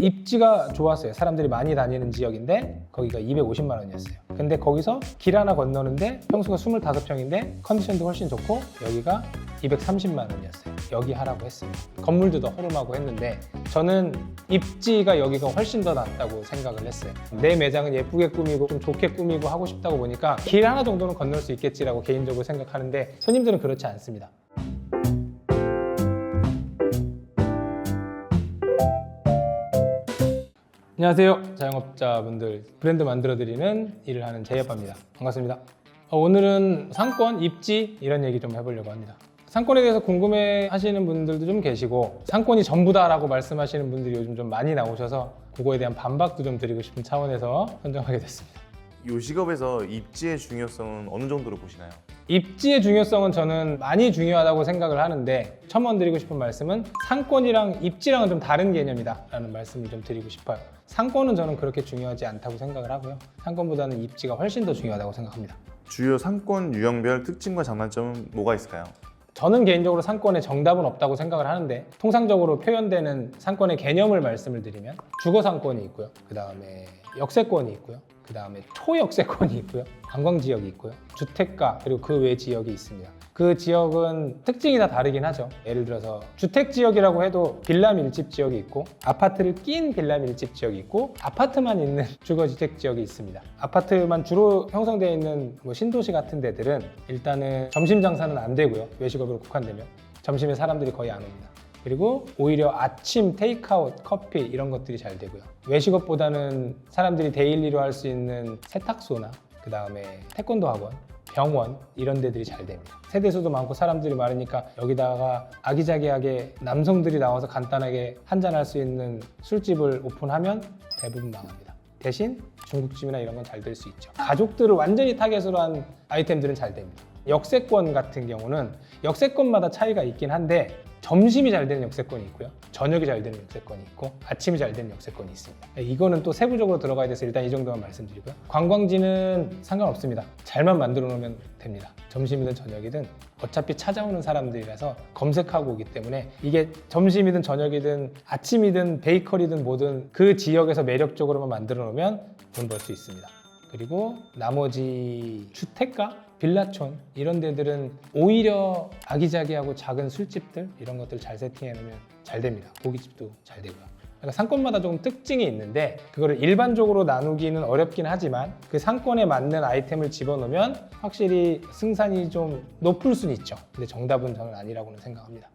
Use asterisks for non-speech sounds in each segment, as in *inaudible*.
입지가 좋았어요. 사람들이 많이 다니는 지역인데 거기가 250만 원이었어요. 근데 거기서 길 하나 건너는데 평수가 25평인데 컨디션도 훨씬 좋고 여기가 230만 원이었어요. 여기 하라고 했어요. 건물도 더 허름하고 했는데 저는 입지가 여기가 훨씬 더 낫다고 생각을 했어요. 내 매장은 예쁘게 꾸미고 좀 좋게 꾸미고 하고 싶다고 보니까 길 하나 정도는 건널 수 있겠지라고 개인적으로 생각하는데 손님들은 그렇지 않습니다. 안녕하세요. 자영업자분들 브랜드 만들어드리는 일을 하는 제이아빠입니다. 반갑습니다. 어, 오늘은 상권, 입지 이런 얘기 좀 해보려고 합니다. 상권에 대해서 궁금해 하시는 분들도 좀 계시고 상권이 전부다라고 말씀하시는 분들이 요즘 좀 많이 나오셔서 그거에 대한 반박도 좀 드리고 싶은 차원에서 선정하게 됐습니다. 요식업에서 입지의 중요성은 어느 정도로 보시나요? 입지의 중요성은 저는 많이 중요하다고 생각을 하는데 첨언 드리고 싶은 말씀은 상권이랑 입지랑은 좀 다른 개념이다 라는 말씀을 좀 드리고 싶어요. 상권은 저는 그렇게 중요하지 않다고 생각을 하고요. 상권보다는 입지가 훨씬 더 중요하다고 생각합니다. 주요 상권 유형별 특징과 장단점은 뭐가 있을까요? 저는 개인적으로 상권에 정답은 없다고 생각을 하는데 통상적으로 표현되는 상권의 개념을 말씀을 드리면 주거 상권이 있고요. 그 다음에 역세권이 있고요 그 다음에 초역세권이 있고요. 관광 지역이 있고요. 주택가 그리고 그 외 지역이 있습니다. 그 지역은 특징이 다 다르긴 하죠. 예를 들어서 주택 지역이라고 해도 빌라 밀집 지역이 있고 아파트를 낀 빌라 밀집 지역이 있고 아파트만 있는 *laughs* 주거주택 지역이 있습니다. 아파트만 주로 형성되어 있는 뭐 신도시 같은 데들은 일단은 점심 장사는 안 되고요. 외식업으로 국한되면. 점심에 사람들이 거의 안 옵니다 그리고 오히려 아침 테이크아웃, 커피 이런 것들이 잘 되고요. 외식업보다는 사람들이 데일리로 할 수 있는 세탁소나 그 다음에 태권도 학원, 병원 이런 데들이 잘 됩니다. 세대수도 많고 사람들이 많으니까 여기다가 아기자기하게 남성들이 나와서 간단하게 한잔할 수 있는 술집을 오픈하면 대부분 망합니다. 대신 중국집이나 이런 건 잘 될 수 있죠. 가족들을 완전히 타겟으로 한 아이템들은 잘 됩니다. 역세권 같은 경우는 역세권마다 차이가 있긴 한데 점심이 잘 되는 역세권이 있고요. 저녁이 잘 되는 역세권이 있고 아침이 잘 되는 역세권이 있습니다. 네, 이거는 또 세부적으로 들어가야 돼서 일단 이 정도만 말씀드리고요. 관광지는 상관없습니다. 잘만 만들어 놓으면 됩니다. 점심이든 저녁이든 어차피 찾아오는 사람들이라서 검색하고 오기 때문에 이게 점심이든 저녁이든 아침이든 베이커리든 뭐든 그 지역에서 매력적으로만 만들어 놓으면 돈 벌 수 있습니다. 그리고 나머지 주택가, 빌라촌 이런 데들은 오히려 아기자기하고 작은 술집들 이런 것들 잘 세팅해 놓으면 잘 됩니다. 고깃집도 잘 되고요. 그러니까 상권마다 조금 특징이 있는데 그거를 일반적으로 나누기는 어렵긴 하지만 그 상권에 맞는 아이템을 집어넣으면 확실히 승산이 좀 높을 수는 있죠. 근데 정답은 저는 아니라고는 생각합니다.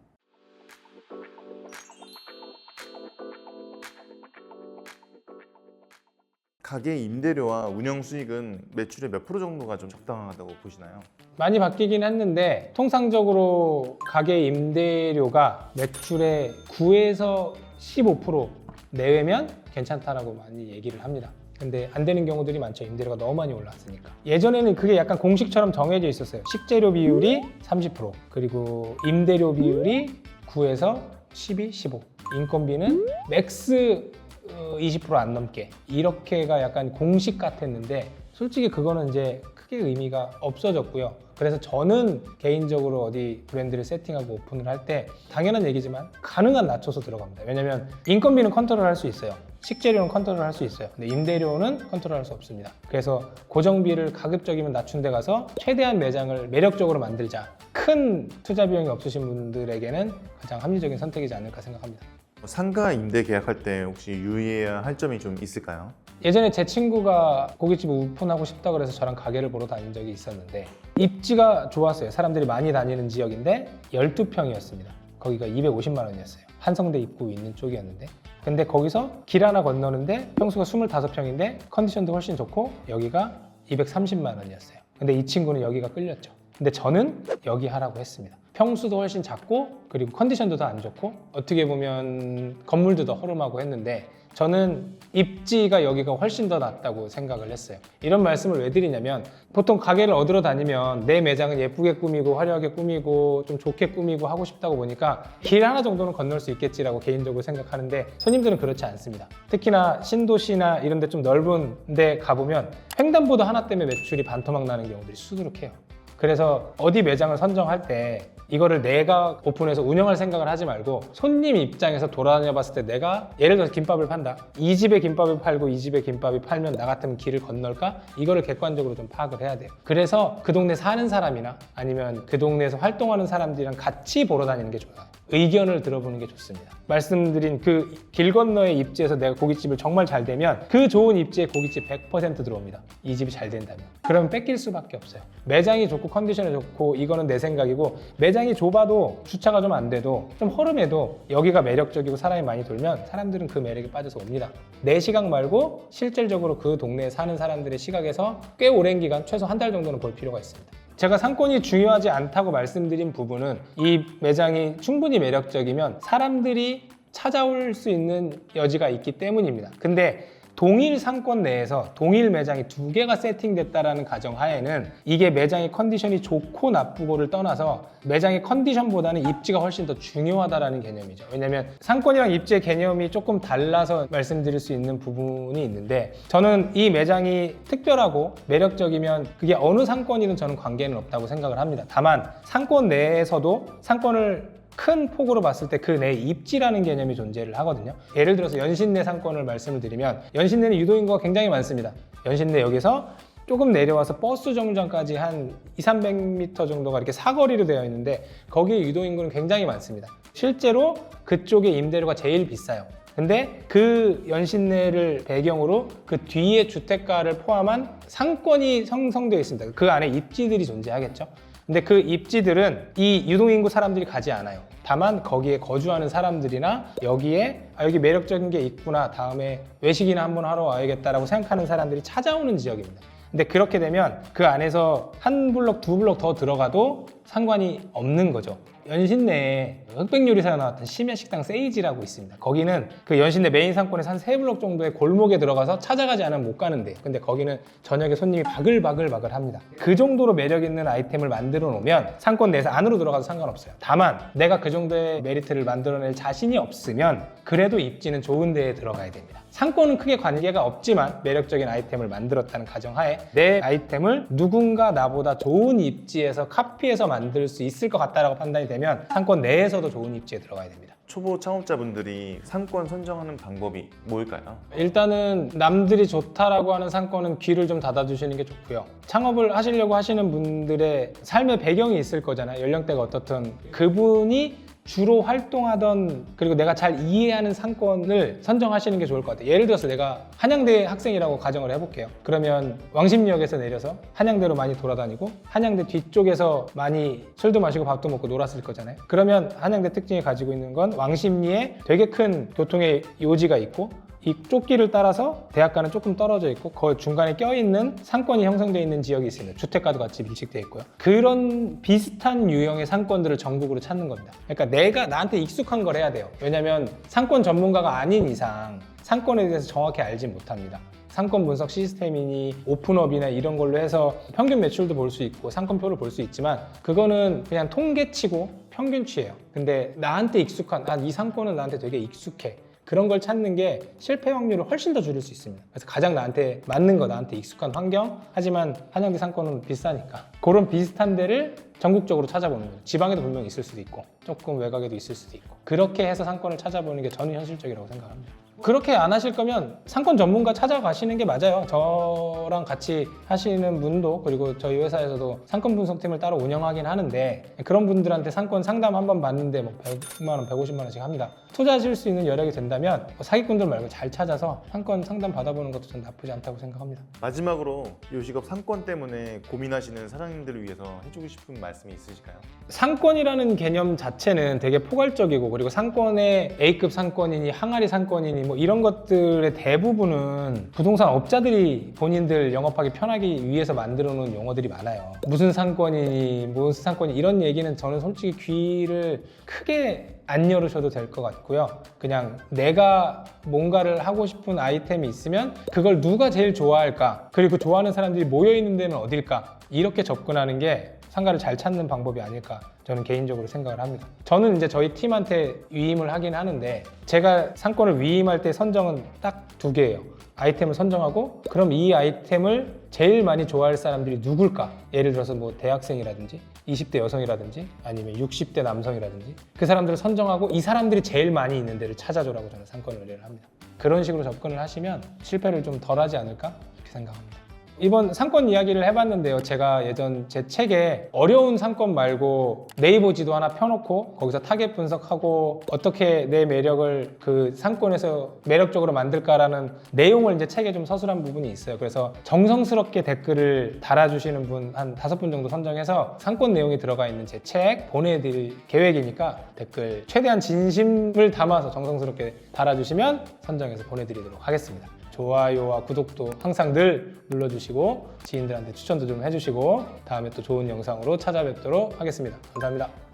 가게 임대료와 운영 수익은 매출의 몇 프로 정도가 좀 적당하다고 보시나요? 많이 바뀌긴 했는데 통상적으로 가게 임대료가 매출의 9에서 15% 내외면 괜찮다라고 많이 얘기를 합니다. 근데 안 되는 경우들이 많죠. 임대료가 너무 많이 올랐으니까. 예전에는 그게 약간 공식처럼 정해져 있었어요. 식재료 비율이 30% 그리고 임대료 비율이 9에서 12, 15. 인건비는 맥스 20%안 넘게 이렇게가 약간 공식 같았는데 솔직히 그거는 이제 크게 의미가 없어졌고요. 그래서 저는 개인적으로 어디 브랜드를 세팅하고 오픈을 할 때 당연한 얘기지만 가능한 낮춰서 들어갑니다. 왜냐면 인건비는 컨트롤 할 수 있어요. 식재료는 컨트롤 할 수 있어요. 근데 임대료는 컨트롤 할 수 없습니다. 그래서 고정비를 가급적이면 낮춘 데 가서 최대한 매장을 매력적으로 만들자. 큰 투자 비용이 없으신 분들에게는 가장 합리적인 선택이지 않을까 생각합니다. 상가 임대 계약할 때 혹시 유의해야 할 점이 좀 있을까요? 예전에 제 친구가 고깃집 오픈하고 싶다 그래서 저랑 가게를 보러 다닌 적이 있었는데 입지가 좋았어요. 사람들이 많이 다니는 지역인데 12평이었습니다. 거기가 250만 원이었어요. 한성대 입구 있는 쪽이었는데 근데 거기서 길 하나 건너는데 평수가 25평인데 컨디션도 훨씬 좋고 여기가 230만 원이었어요. 근데 이 친구는 여기가 끌렸죠. 근데 저는 여기 하라고 했습니다. 평수도 훨씬 작고 그리고 컨디션도 더 안 좋고 어떻게 보면 건물도 더 허름하고 했는데 저는 입지가 여기가 훨씬 더 낫다고 생각을 했어요. 이런 말씀을 왜 드리냐면 보통 가게를 얻으러 다니면 내 매장은 예쁘게 꾸미고 화려하게 꾸미고 좀 좋게 꾸미고 하고 싶다고 보니까 길 하나 정도는 건널 수 있겠지라고 개인적으로 생각하는데 손님들은 그렇지 않습니다. 특히나 신도시나 이런 데 좀 넓은 데 가보면 횡단보도 하나 때문에 매출이 반토막 나는 경우들이 수두룩해요. 그래서 어디 매장을 선정할 때 이거를 내가 오픈해서 운영할 생각을 하지 말고 손님 입장에서 돌아다녀 봤을 때 내가 예를 들어서 김밥을 판다. 이 집에 김밥을 팔고 이 집에 김밥이 팔면 나 같으면 길을 건널까? 이거를 객관적으로 좀 파악을 해야 돼요. 그래서 그 동네 사는 사람이나 아니면 그 동네에서 활동하는 사람들이랑 같이 보러 다니는 게 좋아요. 의견을 들어보는 게 좋습니다. 말씀드린 그 길 건너의 입지에서 내가 고깃집을 정말 잘 되면 그 좋은 입지에 고깃집 100% 들어옵니다. 이 집이 잘 된다면. 그러면 뺏길 수밖에 없어요. 매장이 좋고 컨디션이 좋고 이거는 내 생각이고 매장이 좁아도 주차가 좀 안 돼도 좀 허름해도 여기가 매력적이고 사람이 많이 돌면 사람들은 그 매력에 빠져서 옵니다. 내 시각 말고 실질적으로 그 동네에 사는 사람들의 시각에서 꽤 오랜 기간 최소 한 달 정도는 볼 필요가 있습니다. 제가 상권이 중요하지 않다고 말씀드린 부분은 이 매장이 충분히 매력적이면 사람들이 찾아올 수 있는 여지가 있기 때문입니다. 근데 동일 상권 내에서 동일 매장이 두 개가 세팅됐다라는 가정 하에는 이게 매장의 컨디션이 좋고 나쁘고를 떠나서 매장의 컨디션보다는 입지가 훨씬 더 중요하다라는 개념이죠. 왜냐하면 상권이랑 입지의 개념이 조금 달라서 말씀드릴 수 있는 부분이 있는데 저는 이 매장이 특별하고 매력적이면 그게 어느 상권이든 저는 관계는 없다고 생각을 합니다. 다만 상권 내에서도 상권을 큰 폭으로 봤을 때 그 내 입지라는 개념이 존재를 하거든요. 예를 들어서 연신내 상권을 말씀을 드리면 연신내는 유도인구가 굉장히 많습니다. 연신내 여기서 조금 내려와서 버스 정류장까지 한 2, 300m 정도가 이렇게 사거리로 되어 있는데 거기에 유도인구는 굉장히 많습니다. 실제로 그쪽의 임대료가 제일 비싸요. 근데 그 연신내를 배경으로 그 뒤에 주택가를 포함한 상권이 형성되어 있습니다. 그 안에 입지들이 존재하겠죠. 근데 그 입지들은 이 유동인구 사람들이 가지 않아요. 다만 거기에 거주하는 사람들이나 여기에 아, 여기 매력적인 게 있구나. 다음에 외식이나 한번 하러 와야겠다라고 생각하는 사람들이 찾아오는 지역입니다. 근데 그렇게 되면 그 안에서 한 블럭, 두 블럭 더 들어가도 상관이 없는 거죠. 연신 내에 흑백요리사가 나왔던 심야식당 세이지라고 있습니다. 거기는 그 연신 내 메인 상권에서 한 세 블럭 정도의 골목에 들어가서 찾아가지 않으면 못 가는데 근데 거기는 저녁에 손님이 바글바글바글 합니다. 그 정도로 매력 있는 아이템을 만들어 놓으면 상권 내에서 안으로 들어가도 상관없어요. 다만 내가 그 정도의 메리트를 만들어낼 자신이 없으면 그래도 입지는 좋은 데에 들어가야 됩니다. 상권은 크게 관계가 없지만 매력적인 아이템을 만들었다는 가정하에 내 아이템을 누군가 나보다 좋은 입지에서 카피해서 만들 수 있을 것 같다라고 판단이 되면 상권 내에서도 좋은 입지에 들어가야 됩니다. 초보 창업자분들이 상권 선정하는 방법이 뭘까요? 일단은 남들이 좋다라고 하는 상권은 귀를 좀 닫아주시는 게 좋고요. 창업을 하시려고 하시는 분들의 삶의 배경이 있을 거잖아요. 연령대가 어떻든 그분이 주로 활동하던 그리고 내가 잘 이해하는 상권을 선정하시는 게 좋을 것 같아요. 예를 들어서 내가 한양대 학생이라고 가정을 해볼게요. 그러면 왕십리역에서 내려서 한양대로 많이 돌아다니고 한양대 뒤쪽에서 많이 술도 마시고 밥도 먹고 놀았을 거잖아요. 그러면 한양대 특징이 가지고 있는 건 왕십리에 되게 큰 교통의 요지가 있고 이 쪽길을 따라서 대학가는 조금 떨어져 있고 그 중간에 껴있는 상권이 형성되어 있는 지역이 있습니다. 주택가도 같이 밀집되어 있고요. 그런 비슷한 유형의 상권들을 전국으로 찾는 겁니다. 그러니까 내가 나한테 익숙한 걸 해야 돼요. 왜냐하면 상권 전문가가 아닌 이상 상권에 대해서 정확히 알지 못합니다. 상권 분석 시스템이니 오픈업이나 이런 걸로 해서 평균 매출도 볼 수 있고 상권표를 볼 수 있지만 그거는 그냥 통계치고 평균치예요. 근데 나한테 익숙한 아, 이 상권은 나한테 되게 익숙해. 그런 걸 찾는 게 실패 확률을 훨씬 더 줄일 수 있습니다. 그래서 가장 나한테 맞는 거, 나한테 익숙한 환경. 하지만 한양대 상권은 비싸니까 그런 비슷한 데를 전국적으로 찾아보는 거예요. 지방에도 분명히 있을 수도 있고 조금 외곽에도 있을 수도 있고 그렇게 해서 상권을 찾아보는 게 저는 현실적이라고 생각합니다. 그렇게 안 하실 거면 상권 전문가 찾아가시는 게 맞아요. 저랑 같이 하시는 분도 그리고 저희 회사에서도 상권 분석팀을 따로 운영하긴 하는데 그런 분들한테 상권 상담 한 번 받는데 뭐 100만 원, 150만 원씩 합니다. 투자하실 수 있는 여력이 된다면 사기꾼들 말고 잘 찾아서 상권 상담 받아보는 것도 전 나쁘지 않다고 생각합니다. 마지막으로 요식업 상권 때문에 고민하시는 사장님들을 위해서 해주고 싶은 말씀이 있으실까요? 상권이라는 개념 자체는 되게 포괄적이고 그리고 상권의 A급 상권이니 항아리 상권이니 뭐 이런 것들의 대부분은 부동산 업자들이 본인들 영업하기 편하기 위해서 만들어 놓은 용어들이 많아요. 무슨 상권이니 무슨 상권이 이런 얘기는 저는 솔직히 귀를 크게 안 열으셔도 될 것 같고요. 그냥 내가 뭔가를 하고 싶은 아이템이 있으면 그걸 누가 제일 좋아할까? 그리고 좋아하는 사람들이 모여 있는 데는 어딜까? 이렇게 접근하는 게 상가를 잘 찾는 방법이 아닐까 저는 개인적으로 생각을 합니다. 저는 이제 저희 팀한테 위임을 하긴 하는데 제가 상권을 위임할 때 선정은 딱 두 개예요. 아이템을 선정하고 그럼 이 아이템을 제일 많이 좋아할 사람들이 누굴까? 예를 들어서 뭐 대학생이라든지 20대 여성이라든지 아니면 60대 남성이라든지 그 사람들을 선정하고 이 사람들이 제일 많이 있는 데를 찾아줘라고 저는 상권 의뢰를 합니다. 그런 식으로 접근을 하시면 실패를 좀 덜하지 않을까 그렇게 생각합니다. 이번 상권 이야기를 해봤는데요. 제가 예전 제 책에 어려운 상권 말고 네이버 지도 하나 펴놓고 거기서 타겟 분석하고 어떻게 내 매력을 그 상권에서 매력적으로 만들까라는 내용을 이제 책에 좀 서술한 부분이 있어요. 그래서 정성스럽게 댓글을 달아주시는 분 한 다섯 분 정도 선정해서 상권 내용이 들어가 있는 제 책 보내드릴 계획이니까 댓글 최대한 진심을 담아서 정성스럽게 달아주시면 선정해서 보내드리도록 하겠습니다. 좋아요와 구독도 항상 늘 눌러주시고 지인들한테 추천도 좀 해주시고 다음에 또 좋은 영상으로 찾아뵙도록 하겠습니다. 감사합니다.